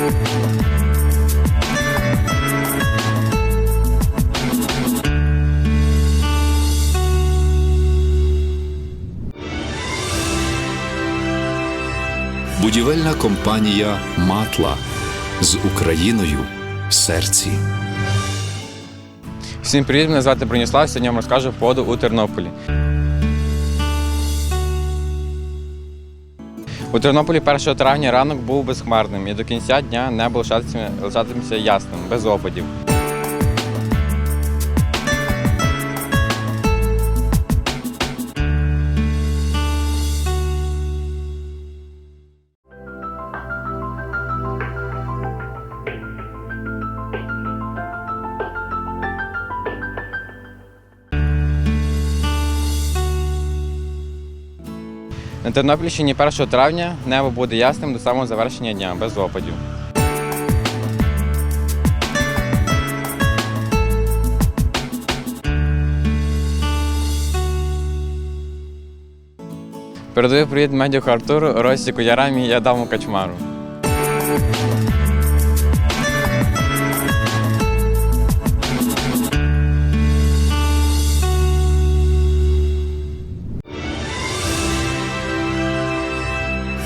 Будівельна компанія Матла з Україною в серці. Всім привіт, мене звати Броніслав. Сьогодні вам розкажу погоду у Тернополі. У Тернополі 1 травня ранок був безхмарним і до кінця дня небо лишатиметься, ясним, без опадів. На Тернопільщині 1 травня небо буде ясним до самого завершення дня, без опадів. Передаю привіт медіку Артуру, Росіку Ярамі і Адаму Качмару.